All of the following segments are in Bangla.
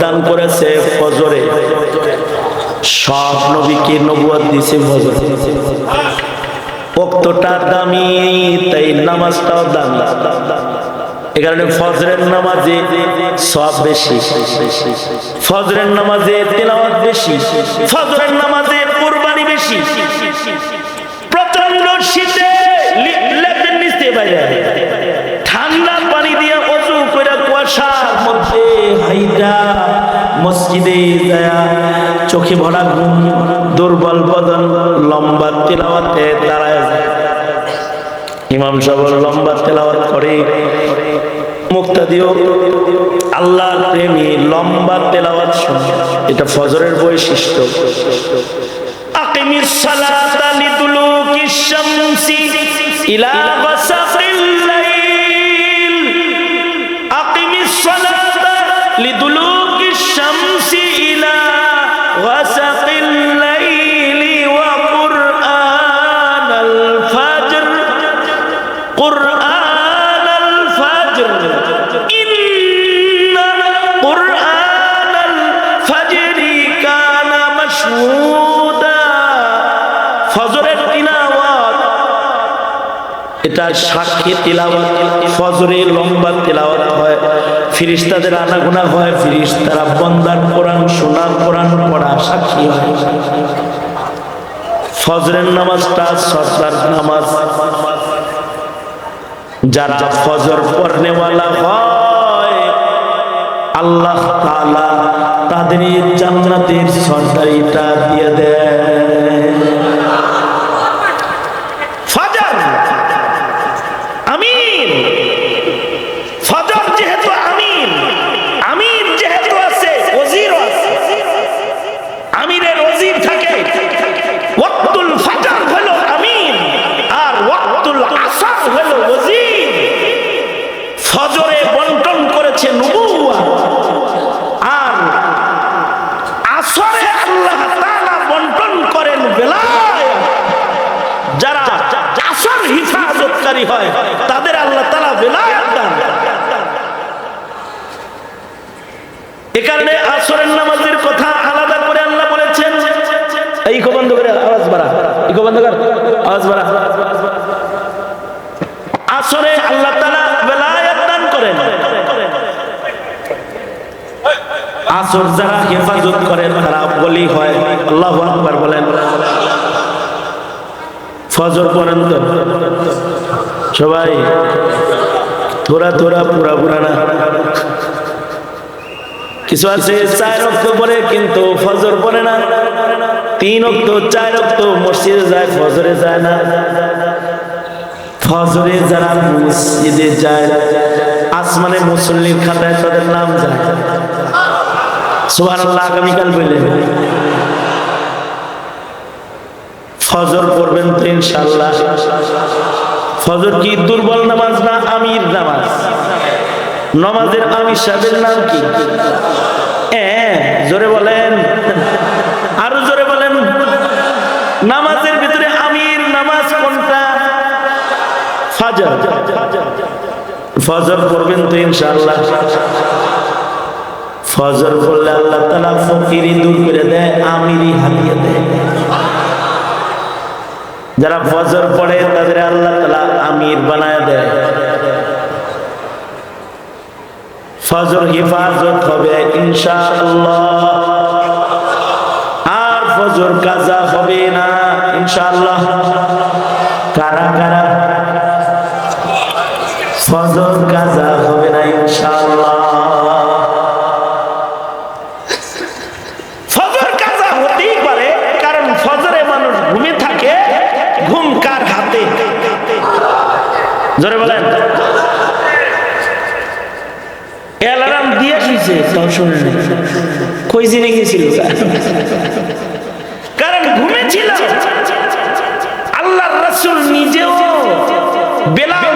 দান করেছে ফজরে। সব নবীকে নবুয়ত দিয়েছে ফজরে। দামি, তাই নামাজটাও দামি। কারণে নামাজে নামাজে বেশি। ফজরের কোরবানি বেশি। প্রচণ্ড শীতে নিচে বাইরে ঠান্ডা পানি দিয়ে অজু করে কুয়াশার মধ্যে হাইটা মসজিদে যায় চোখে ভরা ঘুম, দুর্বল বদন, লম্বা তেলাওয়াতে দাঁড়ায় ইমাম সাহেব লম্বা তেলাওয়াত করে। দিও প্রেমী, লম্বা তেলাওয়াত এটা ফজরের বৈশিষ্ট্য। ফজরি কানা মাশহুদা ফজরের তিলাওয়াত। এটা সাক্ষী তিলাওয়াত, ফজরে লম্বা তিলাওয়াত হয়। ফিরিস্তাদের আনাগোনা হয়, ফিরিস্তারা বন্দার কোরআন শোনা কোরআন পড়া সাক্ষী হয়। ফজরের নামাজটা সর্দার নামাজ। যারা ফজর পড়নেওয়ালা হয়, আল্লাহ তাআলা এই জান্নাতের সরকারিটা দিয়ে দেয় ফজর আমিন ফজর যেহেতু আমিন আমিন যেহেতু আছে ওজিরও আছে আমিরের ওজির থাকে ওয়াক্তুল ফাজর হলো আমিন আর ওয়াক্তুল আসর হলো ওজির ফজরে বন্টন করেছে নবুয়া আর আসরে আল্লাহ তাআলা বন্টন করেন বেলায় যারা আসর হিফাজতকারী হয় তাদের আল্লাহ তাআলা বেলায়াত দান এ কারণে আসরের নামাজের কথা আলাদা করে আল্লাহ বলেছেন এই ইকো বন্ধ করে আওয়াজ বাড়া। ইকো বন্ধ কর। আওয়াজ বাড়া। আসরে আল্লাহ তাআলা বেলায়াত দান করেন। আসর যারা হেফাজত করেন, তারা বলি হয়, আল্লাহু আকবার বলেন। ফজর পর্যন্ত। সবাই থোড়া থোড়া পুরা পুরা না। কিছু আছে, চার রক্ত পরে কিন্তু ফজর পরে না। তিন অক্ত, চার অক্ত, মসজিদে যায়, ফজরে যায় না। ফজরে যারা মসজিদে যায়, আসমানে মুসল্লির খাতায় তাদের নাম যায়। সুবহানাল্লাহ, আগামীকাল বললেন ফজর পড়বেন তো ইনশাল্লাহ ফজর কি দুর্বল নামাজ না আমির নামাজ? নমাজের আমির সাহেবের নাম কি? জোরে বলেন। আরও জোরে বলেন। নামাজের ভিতরে আমির নামাজ কোনটা? ফাজর। ফজর পড়বেন তো ইনশাআল্লাহ। ফজর পড়লে আল্লাহ তালা ফকিরি দূর করে দেয় আমিরি হারিয়ে দেয়। যারা ফজর পড়ে, তাদের আল্লাহ তালা আমির বানায় দেয়। ফজর হিফাজত হবে, ইনশাআল্লাহ। আর ফজর কাজা হবে না, ইনশাআল্লাহ। কারা কারা? ফজর কাজা হবে না, ইনশাআল্লাহ। ফজর কাজা হতেই পারে, কারণ ফজরে মানুষ থাকে, ঘুম কার হাতে? জোরে বলেন। দিয়ে দর্শন। কই জেনে গেছিল কারণ ঘুমেছিল আল্লাহ রাসুল নিজেও বেলালকে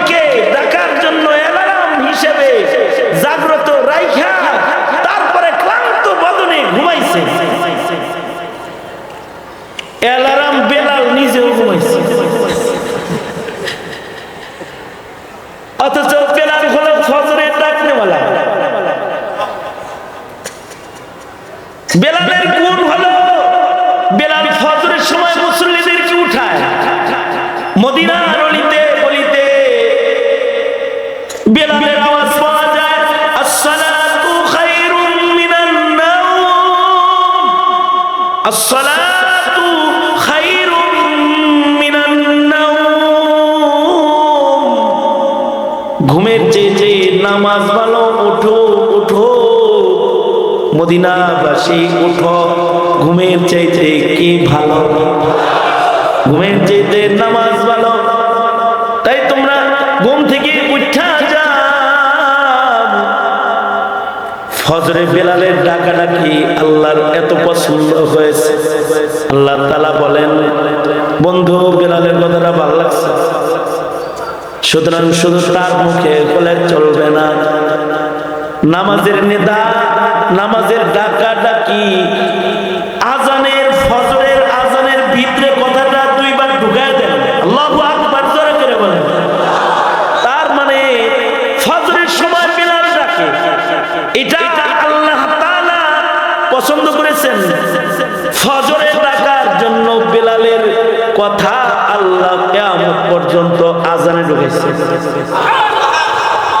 মদিনাবাসী উঠো। ঘুমের চাইতে কি ভালো? ঘুমের চাইতে নামাজ ভালো। তাই তোমরা ঘুম থেকে বেলালের আল্লাহর এত পছন্দ হয়েছে। আল্লাহ তালা বলেন, বন্ধু, বেলালের ভালো সুতরাং শুধু তার মুখে চলবে না। নামাজের নেদা নামাজের ডাকা আজানের ফজরের আজানের ভিতরে কথাটা দুইবার ঢুকায় দেন। আকবার জোরে করে বলেন। তার মানে ফজরের সময় ডাকে এটা আল্লাহ তাআলা পছন্দ করেছেন। ফজরের ডাকার জন্য বিলালের কথা আল্লাহ কিয়ামত পর্যন্ত আজানে ঢুকেছে।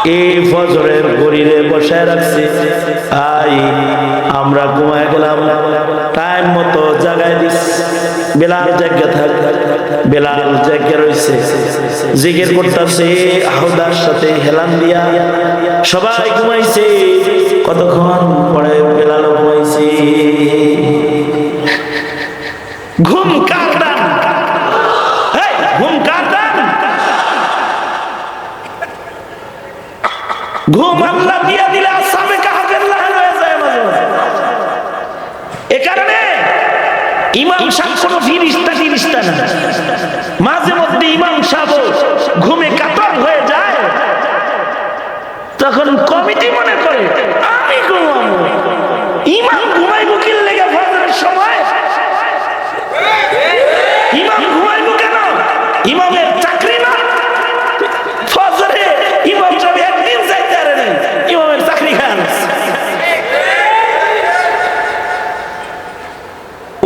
এই ফজরের গরিরে বসায় রাখছে। আই, আমরা ঘুমায় গেলাম। টাইম মতো জাগায় দিস। বেলাল জায়গা থাক। বেলাল জায়গা রয়েছে জিগের করতেছে, আহদার সাথে হেলান দিয়া। সবাই ঘুমাইছে। কতক্ষণ পরে বেলাল ঘুমাইছে। ঘুম কার দান এই, ঘুম কার দান ঘুম আল্লাহ দিয়ে দিলে আসামে কাহাবের লাহান হয়ে যায় মাঝে মাঝে। এ কারণে ইমাম সাহেব কোনো ফিরিস্তা ফিরিস্তা না মাঝে মধ্যে ইমাম সাহেব ঘুমে কাতর হয়ে যায়। তখন কমিটি মনে করে আমি ঘুমাবো ইমাম ঘুমাইবো কি লেগে ফজরের সময় ইমাম ঘুমাইবো কেন ইমামের চাকরি না ফজরে ইমাম সাহেব একদিন যাইতে পারে নাই ইমামের চাকরি খান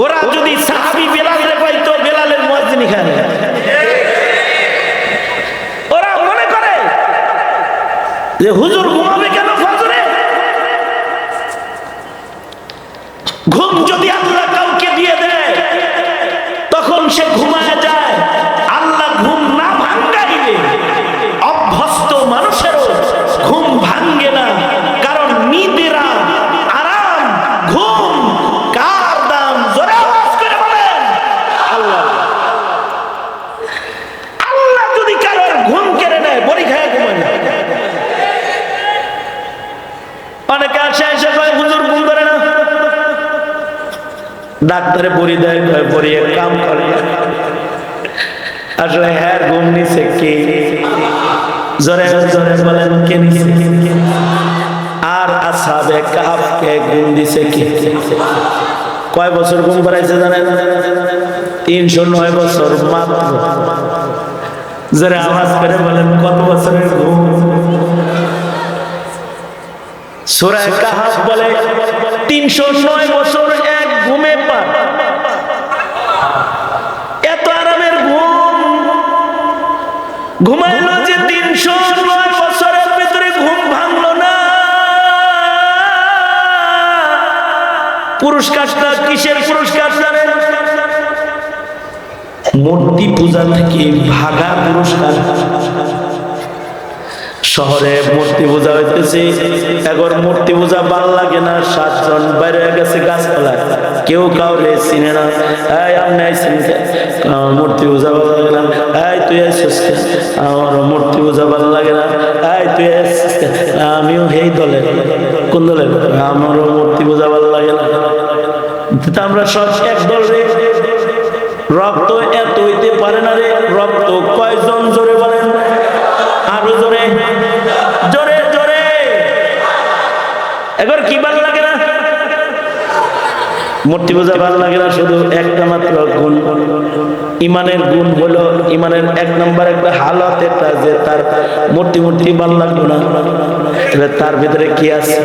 ওরা যদি সাহাবি বেলালে পাইতো বেলালের মসজিদ খান ওরা মনে করে যে হুজুর ঘুমাবে কেন ফজরে? ঘুম যদি আল্লাহ কাউকে দিয়ে দেয়, তখন সে ঘুমায় যায়। আল্লাহ ঘুম না অভ্যস্ত ঘুম ভাঙ্গে না। কারণ আরাম, ঘুম কার দাম? জোরে আল্লাহ আল্লাহ যদি কারোর ঘুম কেড়ে নেয় বড়ি খায় ঘুমায় না অনেকে আসে এসে কয় হুজুর ঘুম ধরে না ডাক্তারে বড়ি দেয়, কয় বড়ি কাম করে। আসলে হ্যাঁ ঘুম নিছে কে? জোরে জোরে বলেন, কে নিছে? আর আসাবে কাহাবকে ঘুম দিছে কে? কয় বছর ঘুম পাড়াইছে জানেন? তিনশো নয় বছর মাত্র। জোরে আওয়াজ করে বলেন, কত বছরের ঘুম? সুরায় কাহাব বলে, তিনশো নয় বছর ঘুমে পার এত আরামের ঘুম। ঘুমাইলো যে তিনশো নয় ঘুম ভাঙলো না। কিসের পুরস্কার মূর্তি পূজা থেকে ভাগা পুরস্কার। শহরে মূর্তি পূজা হইতেছে। এখন মূর্তি পূজা ভালো লাগে না, সাতজন বাইরে গেছে গাছপালায় কেউ কাউরে চিনে না। এই, আপনি আইসেন মূর্তি পূজা ভালো লাগে না। এই, তুই আইসিস আমার মূর্তি পূজা ভালো লাগে না। এই, তুই আমিও এই দলে। কোন দলে? আমারও মূর্তি পূজা ভালো লাগে না। আমরা সব এক দল রে। রক্ত এত হইতে পারে না রে। রক্ত কয়জন জোরে বলেন? এবার কি ভালো লাগে না? মূর্তি পূজা ভালো লাগে না শুধু একটা মাত্র গুণ। ইমানের গুণ হলো ইমানের এক নম্বর একটা হালত এটা যে তার মূর্তি মূর্তি ভালো লাগল না। তাহলে তার ভিতরে কি আছে?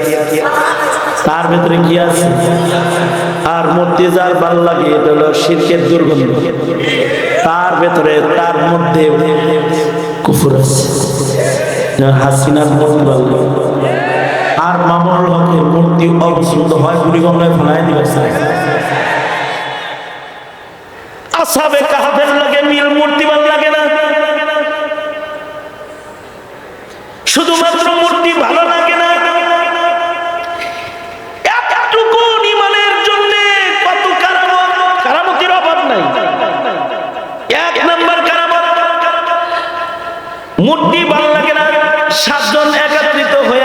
তার ভেতরে কি আছে? আর মূর্তি যার ভালো লাগে এটা হলো শিরকের দুর্গন্ধ। তার ভেতরে, তার মধ্যে কুফুর আছে। হাসিনার মূর্তি ভালো। আর মামুনুল হকের মূর্তি অপছন্দ হয় বুড়িগঙ্গায় ফেলায় দিবে। আসাবে কাহাবের লাগে লাগে না। শুধুমাত্র মূর্তি ভালো লাগে না। মূর্তি লাগে না। সাতজন একত্রিত হয়ে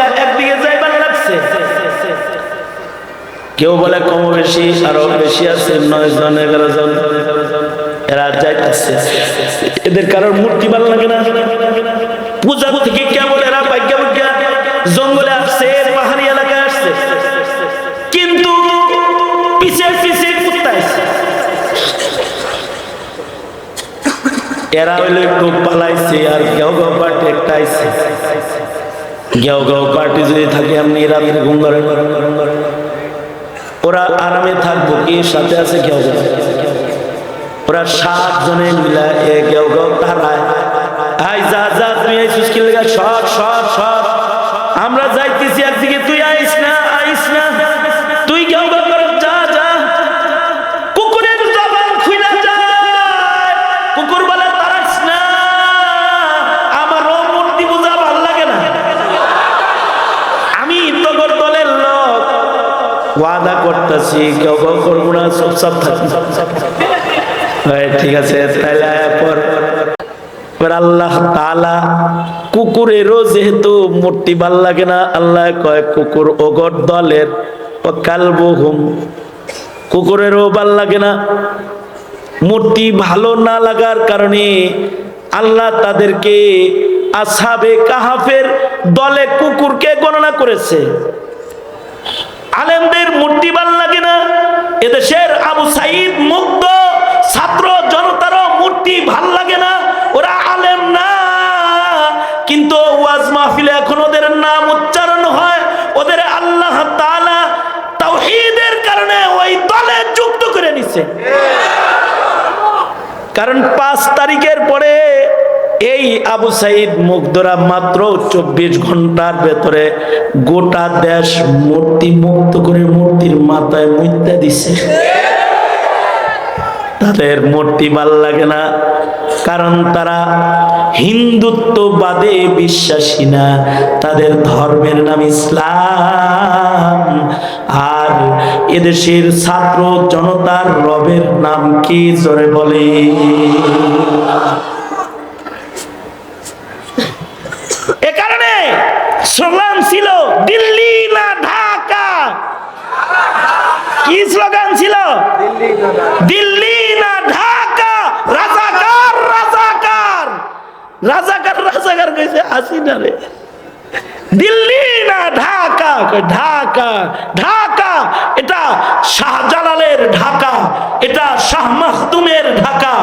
কেউ বলে কম বেশি, আরও বেশি আছে, নয় জন, এগারো জন। এরা যাইতেছে এদের কারোর মূর্তি ভালো লাগে না। পূজা থেকে কেবল এরা ভাগ্যা ভাগ্যা জঙ্গলে আসছে পাহাড়ি এলাকায় আসছে। কিন্তু পিছে পিছে কুত্তা আসছে এরা হইল একটু পালাইছে আর গেও গেও পার্টি একটা আইছে। গেও গেও পার্টি যদি থাকে আপনি রাত্রে ঘুম ধরে। ওরা আরামে থাকব, কি সাথে আছে কেউ ওরা সাত জনে মিলা এ কেউ গেও তারায় আই যা যা, তুমি সব সর সর। আমরা যাইতেছি করতেছি কেউ কেউ করব না, চুপচাপ থাকি ঠিক আছে, তাহলে পর আল্লাহ তালা কুকুরেরও যেহেতু মূর্তি ভালো লাগে না, আল্লাহ কয়, কুকুর ওগর দলের ও কালবহুম। কুকুরেরও ভালো লাগে না। মূর্তি ভালো না লাগার কারণে আল্লাহ তাদেরকে আসাবে কাহাফের দলে কুকুরকে গণনা করেছে। আলেমদের মূর্তি ভালো লাগে না। এদেশের আবু সাইদ মুগ্ধ ছাত্র জনতারও মূর্তি ভালো লাগে না। ওরা আলেম না। কিন্তু ওয়াজ মাহফিলে এখন ওদের নাম উচ্চারণ হয়। ওদের আল্লাহ তাআলা তাওহীদের কারণে ওই দলে যুক্ত করে নিছে। কারণ পাঁচ তারিখের পরে এই আবু সাইদ মুগ্ধরা মাত্র চব্বিশ ঘণ্টার ভেতরে গোটা দেশ মূর্তি মুক্ত করে মূর্তির মাথায় মুইতে দিছে। তাদের মূর্তি ভালো লাগে না, কারণ তারা হিন্দুত্ববাদে বিশ্বাসী না। তাদের ধর্মের নাম ইসলাম। আর এদেশের ছাত্র জনতার রবের নাম কি জোরে বলে এ কারণে স্লোগান ছিল দিল্লি না ঢাকা কি স্লোগান ছিল? দিল্লি না ঢাকা? রাজাকার রাজাকার। রাজাকার রাজাকার কইছে, আসি না রে। দিল্লি না ঢাকা? ঢাকা ঢাকা। এটা শাহজালালের ঢাকা, এটা শাহ মাহদুমের ঢাকা।